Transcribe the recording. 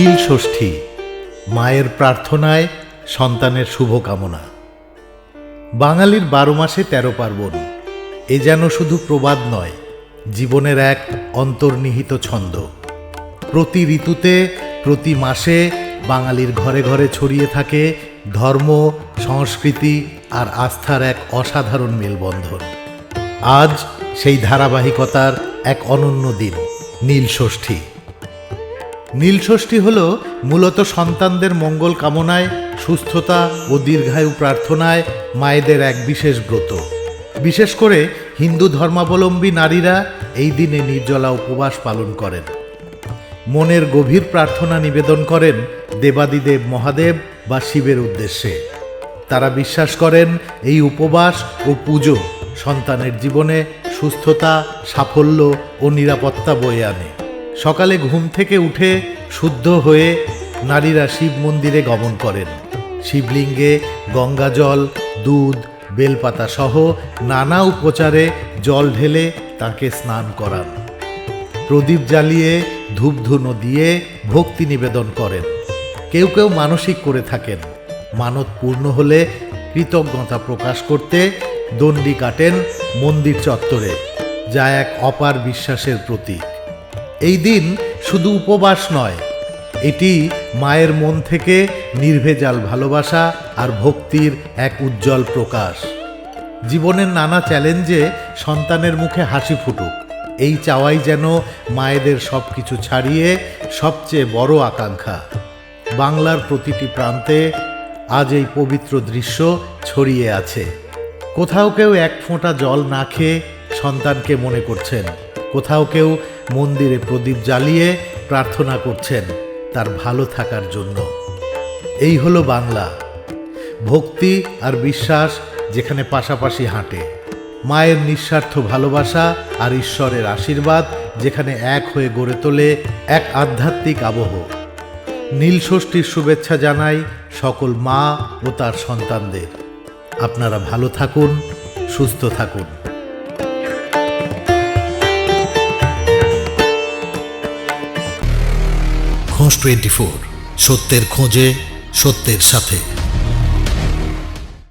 নীল ষষ্ঠী, মায়ের প্রার্থনায় সন্তানের শুভকামনা। বাঙালির বারো মাসে তেরো পার্বণ, এ যেন শুধু প্রবাদ নয়, জীবনের এক অন্তর্নিহিত ছন্দ। প্রতি ঋতুতে, প্রতি মাসে বাঙালির ঘরে ঘরে ছড়িয়ে থাকে ধর্ম, সংস্কৃতি আর আস্থার এক অসাধারণ মেলবন্ধন। আজ সেই ধারাবাহিকতার এক অনন্য দিন, নীল ষষ্ঠী। নীলষষ্ঠী হল মূলত সন্তানদের মঙ্গল কামনায়, সুস্থতা ও দীর্ঘায়ু প্রার্থনায় মায়েদের এক বিশেষ ব্রত। বিশেষ করে হিন্দু ধর্মাবলম্বী নারীরা এই দিনে নির্জলা উপবাস পালন করেন। মনের গভীর প্রার্থনা নিবেদন করেন দেবাদিদেব মহাদেব বা শিবের উদ্দেশ্যে। তারা বিশ্বাস করেন এই উপবাস ও পুজো সন্তানের জীবনে সুস্থতা, সাফল্য ও নিরাপত্তা বয়ে আনে। সকালে ঘুম থেকে উঠে শুদ্ধ হয়ে নারীরা শিব মন্দিরে গমন করেন। শিবলিঙ্গে গঙ্গাজল দুধ, বেলপাতা সহ নানা উপচারে জল ঢেলে তাকে স্নান করান। প্রদীপ জ্বালিয়ে ধূপধুনো দিয়ে ভক্তি নিবেদন করেন। কেউ কেউ মানসিক করে থাকেন। মানত পূর্ণ হলে কৃতজ্ঞতা প্রকাশ করতে দণ্ডি কাটেন মন্দির চত্বরে, যা এক অপার বিশ্বাসের প্রতীক। এই দিন শুধু উপবাস নয়, এটি মায়ের মন থেকে নির্ভেজাল ভালোবাসা আর ভক্তির এক উজ্জ্বল প্রকাশ। জীবনের নানা চ্যালেঞ্জে সন্তানের মুখে হাসি ফুটুক, এই চাওয়াই যেন মায়েদের সব কিছু ছাড়িয়ে সবচেয়ে বড় আকাঙ্ক্ষা। বাংলার প্রতিটি প্রান্তে আজ এই পবিত্র দৃশ্য ছড়িয়ে আছে। কোথাও কেউ এক ফোঁটা জল না খেয়ে সন্তানকে মনে করছেন, কোথাও কেউ মন্দিরে প্রদীপ জ্বালিয়ে প্রার্থনা করছেন তার ভালো থাকার জন্য। এই হলো বাংলা। ভক্তি আর বিশ্বাস যেখানে পাশাপাশি হাঁটে। মায়ের নিঃস্বার্থ ভালোবাসা আর ঈশ্বরের আশীর্বাদ যেখানে এক হয়ে গড়ে তোলে এক আধ্যাত্মিক আবহ। নীল ষষ্ঠীর শুভেচ্ছা জানাই সকল মা ও তার সন্তানদের। আপনারা ভালো থাকুন, সুস্থ থাকুন। খোঁজ টোয়েন্টি ফোর সত্যের খোঁজে সত্যের সাথে।